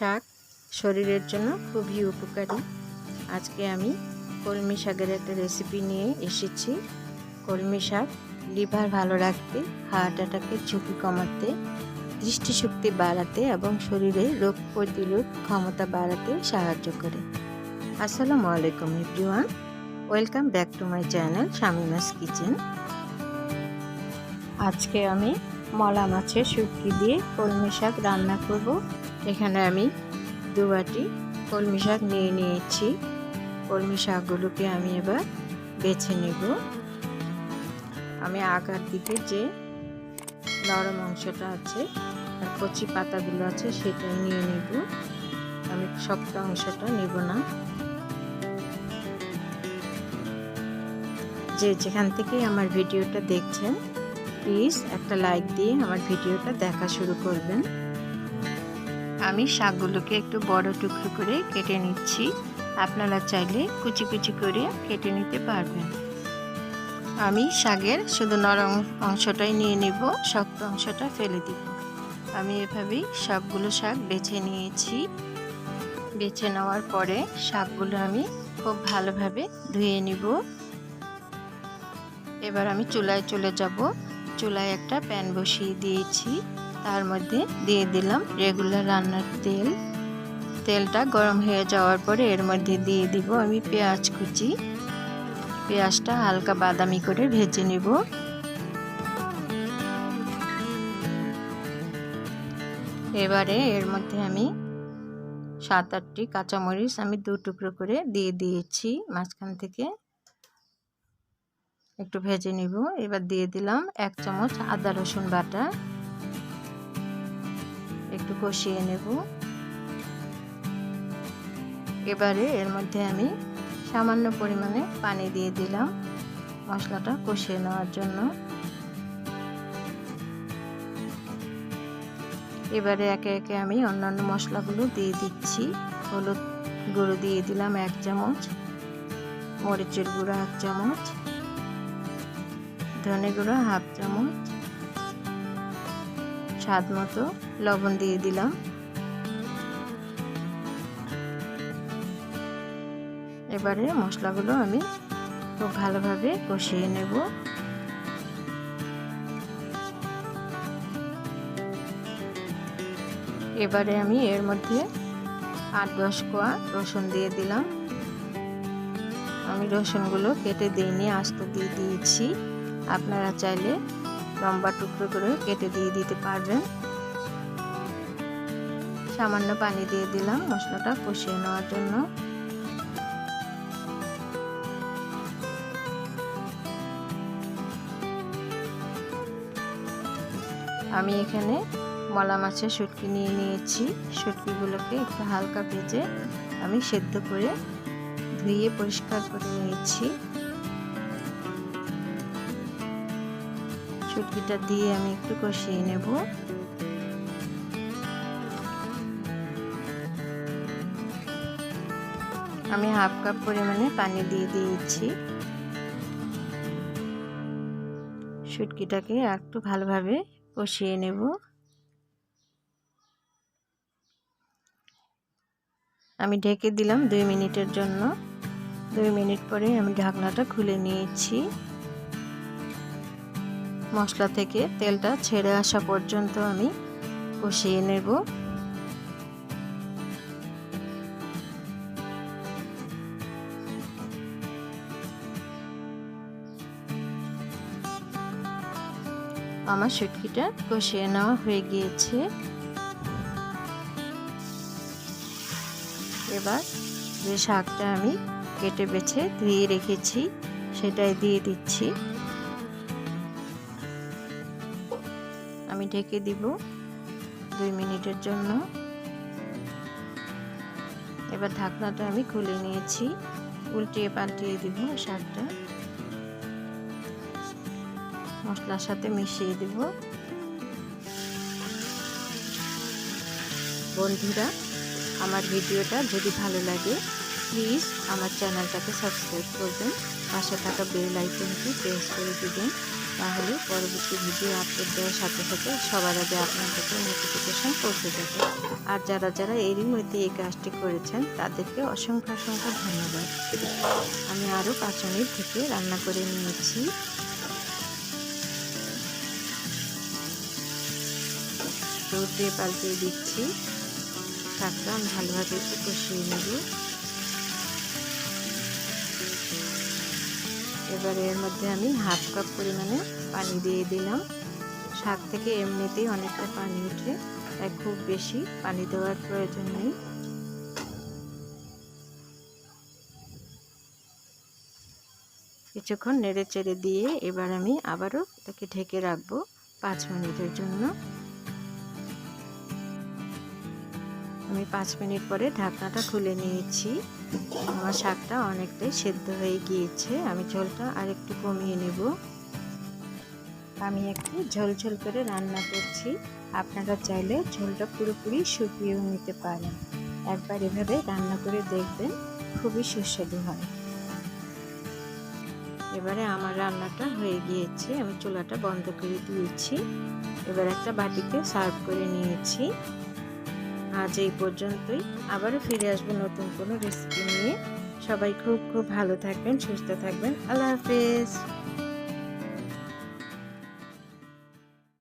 শাক শরীরের জন্য খুবই উপকারী। আজকে আমি কলমি শাকের একটা রেসিপি নিয়ে এসেছি। কলমি শাক লিভার ভালো রাখতে হার্ট অ্যাটাকের ঝুঁকি কমাতে, দৃষ্টিশক্তি বাড়াতে এবং শরীরে রোগ প্রতিরোধ ক্ষমতা বাড়াতে সাহায্য করে। আসসালামু আলাইকুম everyone welcome back to my channel Shamima's kitchen আজকে আমি মলা মাছের শুটকি দিয়ে কলমি শাক রান্না করব। এখানে আমি দু বাটি কলমি শাক নিয়ে নিয়েছি। কলমি শাকগুলোকে আমি এবার বেছে নেব। আমি আগার দিকে যে নরম অংশটা আছে আর কচি পাতাগুলো আছে সেটাই নিয়ে নেব। আমি শক্ত অংশটা নেব না। যে যেখান থেকে আমার ভিডিওটা দেখছেন, প্লিজ একটা লাইক দিয়ে আমার ভিডিওটা দেখা শুরু করবেন। আমি শাকগুলোকে একটু বড় টুকরো করে কেটে নিচ্ছি। আপনারা চাইলে কুচি কুচি করে কেটে নিতে পারবেন। আমি শাকের শুধু নরম অংশটাই নিয়ে নিব, শক্ত অংশটা ফেলে দিব। আমি এভাবেই সবগুলো শাক বেছে নিয়েছি। বেছে নেওয়ার পরে শাকগুলো আমি খুব ভালোভাবে ধুয়ে নিব। এবার আমি চুলায় চলে যাব। চুলায় একটা প্যান বসিয়ে দিয়েছি। তার মধ্যে দিয়ে দিলাম রেগুলার রান্নার তেল। তেলটা গরম হয়ে যাওয়ার পরে এর মধ্যে দিয়ে দিব আমি পেঁয়াজ কুচি। পেঁয়াজটা হালকা বাদামি করে ভেজে নেব। এবারে এর মধ্যে আমি সাত আটটি কাঁচামরিচ আমি দু টুকরো করে দিয়ে দিয়েছি মাঝখান থেকে। একটু ভেজে নিব। এবার দিয়ে দিলাম এক চামচ আদা রসুন বাটা। একটু কষিয়ে নেব। এবারে এর মধ্যে আমি সামান্য পরিমাণে পানি দিয়ে দিলাম মশলাটা কষিয়ে নেওয়ার জন্য। এবারে একে একে আমি অন্যান্য মশলাগুলো দিয়ে দিচ্ছি। হলুদ গুঁড়ো দিয়ে দিলাম এক চামচ, মরিচের গুঁড়ো এক চামচ, ধনে গুঁড়ো হাফ চামচ স্বাদ মতো লবণ দিয়ে দিলাম। এবারে মশলাগুলো আমি খুব ভালোভাবে কষিয়ে নেব। এবারে আমি এর মধ্যে আট দশ কোয়া রসুন দিয়ে দিলাম। আমি রসুনগুলো কেটে দিইনি, আস্ত দিয়ে দিয়েছি। আপনারা চাইলে লম্বা টুকরো করে কেটে দিয়ে দিতে পারবেন। সামান্য পানি দিয়ে দিলাম মশলাটা কষিয়ে নেওয়ার জন্য। আমি এখানে মলা মাছের শুটকি নিয়ে নিয়েছি। শুটকিগুলোকে একটু হালকা ভেজে আমি সেদ্ধ করে ধুয়ে পরিষ্কার করে নিয়েছি। শুটকিটা দিয়ে আমি একটু কষিয়ে নেব। আমি হাফ কাপ পরিমাণে পানি দিয়ে দিয়েছি। শুটকিটাকে একটু ভালোভাবে কষিয়ে নেব। আমি ঢেকে দিলাম দুই মিনিটের জন্য। দুই মিনিট পরে আমি ঢাকনাটা খুলে নিয়েছি। মশলা থেকে তেলটা ছেড়ে আসা পর্যন্ত আমি কষিয়ে নেব। আমার শুটকিটা কষিয়ে নেওয়া হয়ে গিয়েছে। এবার যে শাকটা আমি কেটে বেছে ধুয়ে রেখেছি, সেটাই দিয়ে দিচ্ছি। আমি ঢেকে দিব দুই মিনিটের জন্য। এবার ঢাকনাটা আমি খুলে নিয়েছি, উল্টিয়ে পাল্টিয়ে দিব শাকটা। মশলার সাথে মিশিয়ে দেব। বন্ধুরা, আমার ভিডিওটা যদি ভালো লাগে, প্লিজ আমার চ্যানেলটাকে সাবস্ক্রাইব করবেন, পাশে থাকা বেল আইকনটি প্রেস করে দিবেন। তাহলে পরবর্তী ভিডিও আপলোড দেওয়ার সাথে সাথে সবার আগে আপনার কাছে নোটিফিকেশান পৌঁছে যাবে। আর যারা যারা এরই মধ্যে এই কাজটি করেছেন, তাদেরকে অসংখ্য অসংখ্য ধন্যবাদ। আমি আরও পাঁচ মিনিট থেকে রান্না করে নিয়েছি। উল্টে পাল্টে দিচ্ছি। শাকটা আমি ভালোভাবে একটু কষিয়ে নেব। এবারে এর মধ্যে আমি হাফ কাপ পরিমাণে পানি দিয়ে দিলাম। শাক থেকে এমনিতেই অনেকটা পানি উঠে, তাই খুব বেশি পানি দেওয়ার প্রয়োজন নেই। কিছুক্ষণ নেড়ে চেড়ে দিয়ে এবার আমি আবারও এটাকে ঢেকে রাখব পাঁচ মিনিটের জন্য। আমি পাঁচ মিনিট পরে ঢাকনাটা খুলে নিয়েছি। আমার শাকটা অনেকটাই সেদ্ধ হয়ে গিয়েছে। আমি ঝোলটা আর একটু কমিয়ে নেব। আমি একটু ঝোল ঝোল করে রান্না করছি। আপনারা চাইলে ঝোলটা পুরোপুরি শুকিয়েও নিতে পারেন। একবার এভাবে রান্না করে দেখবেন, খুবই সুস্বাদু হয়। এবারে আমার রান্নাটা হয়ে গিয়েছে। আমি চুলাটা বন্ধ করে দিয়েছি। এবার একটা বাটিতে সার্ভ করে নিয়েছি। আজ এই পর্যন্তই। আবারও ফিরে আসব নতুন কোনো রেসিপি নিয়ে। সবাই খুব খুব ভালো থাকবেন, সুস্থ থাকবেন। আল্লাহ হাফেজ।